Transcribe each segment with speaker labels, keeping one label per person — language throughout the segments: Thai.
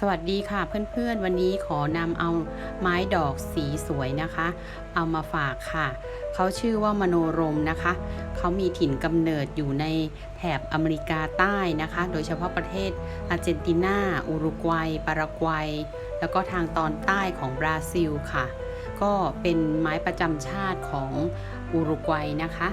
Speaker 1: สวัสดีค่ะเพื่อนๆ วันนี้ขอนำเอาไม้ดอกสีสวยนะคะ เอามาฝากค่ะ เขาชื่อว่ามโนรมนะคะ เขามีถิ่นกำเนิดอยู่ในแถบอเมริกาใต้นะคะ โดยเฉพาะประเทศอาร์เจนตินา อุรุกวัย ปารากวัย แล้วก็ทางตอนใต้ของบราซิลค่ะ ก็เป็นไม้ประจำชาติของอุรุกวัยนะคะ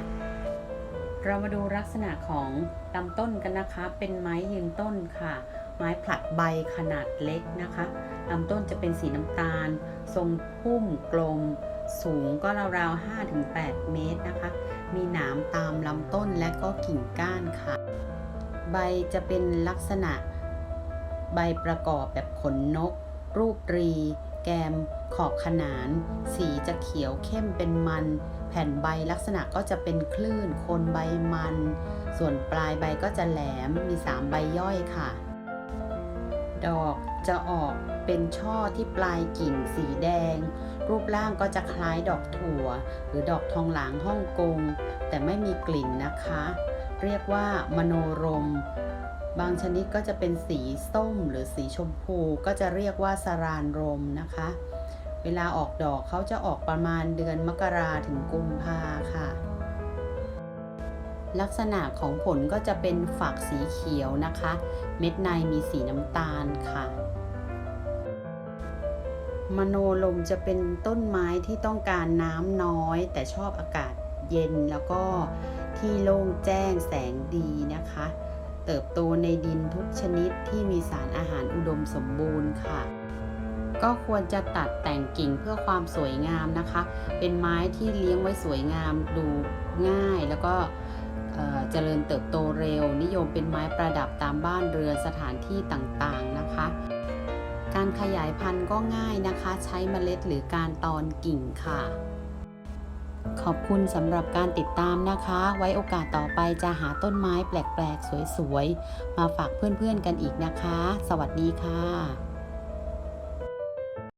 Speaker 1: เรามาดูลักษณะของลำต้นกันนะคะ เป็นไม้ยืนต้นค่ะ ไม้ผลัดใบขนาดเล็กนะคะลำต้นจะเป็นสีน้ำตาล ทรงพุ่มกลม สูงก็ราวๆ 5-8 เมตรนะคะ มีหนามตามลำต้นและก็กิ่งก้านค่ะ ใบจะเป็นลักษณะใบประกอบแบบขนนก รูปรี แกม ขอบขนาน สีจะเขียวเข้มเป็นมัน แผ่นใบลักษณะก็จะเป็นคลื่น โคนใบมัน ส่วนปลายใบก็จะแหลม มี 3 ใบย่อยค่ะ ดอกจะออกเป็นช่อที่ปลายกิ่งสีแดง รูปร่างก็จะคล้ายดอกถั่ว หรือดอกทองหลางฮ่องกง แต่ไม่มีกลิ่นนะคะ เรียกว่ามโนรม บางชนิดก็จะเป็นสีส้มหรือสีชมพูก็จะเรียกว่าสรานรมนะคะ เวลาออกดอกเขาจะออกประมาณเดือนมกราถึงกุมภาค่ะ ลักษณะของผลก็จะเป็นฝักสีเขียวนะคะ เม็ดในมีสีน้ำตาลค่ะ มโนลมจะเป็นต้นไม้ที่ต้องการน้ำน้อย แต่ชอบอากาศเย็นแล้วก็ที่โล่งแจ้งแสงดีนะคะ เติบโตในดินทุกชนิดที่มีสารอาหารอุดมสมบูรณ์ค่ะ ก็ควรจะตัดแต่งกิ่งเพื่อความสวยงามนะคะ เป็นไม้ที่เลี้ยงไว้สวยงามดูง่ายแล้วก็ เจริญเติบโตเร็ว นิยมเป็นไม้ประดับตามบ้านเรือนสถานที่ต่างๆนะคะ การขยายพันธุ์ก็ง่ายนะคะ ใช้เมล็ดหรือการตอนกิ่งค่ะ ขอบคุณสำหรับการติดตามนะคะ ไว้โอกาสต่อไปจะหาต้นไม้แปลกๆ สวยๆ มาฝากเพื่อนๆกันอีกนะคะ สวัสดีค่ะ